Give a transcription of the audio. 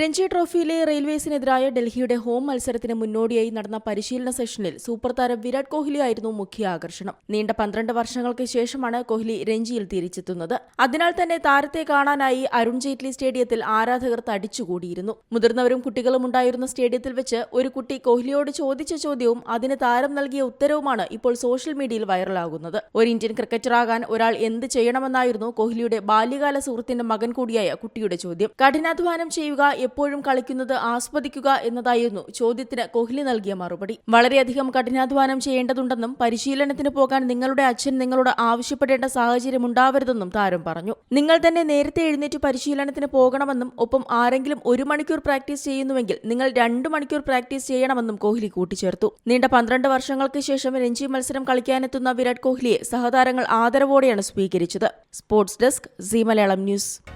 രഞ്ജി ട്രോഫിയിലെ റെയിൽവേസിനെതിരായ ഡൽഹിയുടെ ഹോം മത്സരത്തിന് മുന്നോടിയായി നടന്ന പരിശീലന സെഷനിൽ സൂപ്പർ താരം വിരാട് കോഹ്ലി ആയിരുന്നു മുഖ്യ ആകർഷണം. നീണ്ട പന്ത്രണ്ട് വർഷങ്ങൾക്ക് ശേഷമാണ് കോഹ്ലി രഞ്ജിയിൽ തിരിച്ചെത്തുന്നത്. അതിനാൽ തന്നെ താരത്തെ കാണാനായി അരുൺ ജെയ്റ്റ്ലി സ്റ്റേഡിയത്തിൽ ആരാധകർ തടിച്ചുകൂടിയിരുന്നു. മുതിർന്നവരും കുട്ടികളും ഉണ്ടായിരുന്ന സ്റ്റേഡിയത്തിൽ വെച്ച് ഒരു കുട്ടി കോഹ്ലിയോട് ചോദിച്ച ചോദ്യവും അതിന് താരം നൽകിയ ഉത്തരവുമാണ് ഇപ്പോൾ സോഷ്യൽ മീഡിയയിൽ വൈറലാകുന്നത്. ഒരു ഇന്ത്യൻ ക്രിക്കറ്ററാകാൻ ഒരാൾ എന്ത് ചെയ്യണമെന്നായിരുന്നു കോഹ്ലിയുടെ ബാല്യകാല സുഹൃത്തിന്റെ മകൻ കൂടിയായ കുട്ടിയുടെ ചോദ്യം. കഠിനാധ്വാനം ചെയ്യുക എപ്പോഴും കളിക്കുന്നത് ആസ്വദിക്കുക എന്നതായിരുന്നു ചോദ്യത്തിന് കോഹ്ലി നൽകിയ മറുപടി. വളരെയധികം കഠിനാധ്വാനം ചെയ്യേണ്ടതുണ്ടെന്നും പരിശീലനത്തിന് പോകാൻ നിങ്ങളുടെ അച്ഛൻ നിങ്ങളോട് ആവശ്യപ്പെടേണ്ട സാഹചര്യം ഉണ്ടാവരുതെന്നും താരം പറഞ്ഞു. നിങ്ങൾ തന്നെ നേരത്തെ എഴുന്നേറ്റ് പരിശീലനത്തിന് പോകണമെന്നും ഒപ്പം ആരെങ്കിലും ഒരു മണിക്കൂർ പ്രാക്ടീസ് ചെയ്യുന്നുവെങ്കിൽ നിങ്ങൾ രണ്ടു മണിക്കൂർ പ്രാക്ടീസ് ചെയ്യണമെന്നും കോഹ്ലി കൂട്ടിച്ചേർത്തു. നീണ്ട പന്ത്രണ്ട് വർഷങ്ങൾക്ക് ശേഷം രഞ്ജി മത്സരം കളിക്കാനെത്തുന്ന വിരാട് കോഹ്ലിയെ സഹതാരങ്ങൾ ആദരവോടെയാണ് സ്വീകരിച്ചത്. Sports desk C Malayalam news.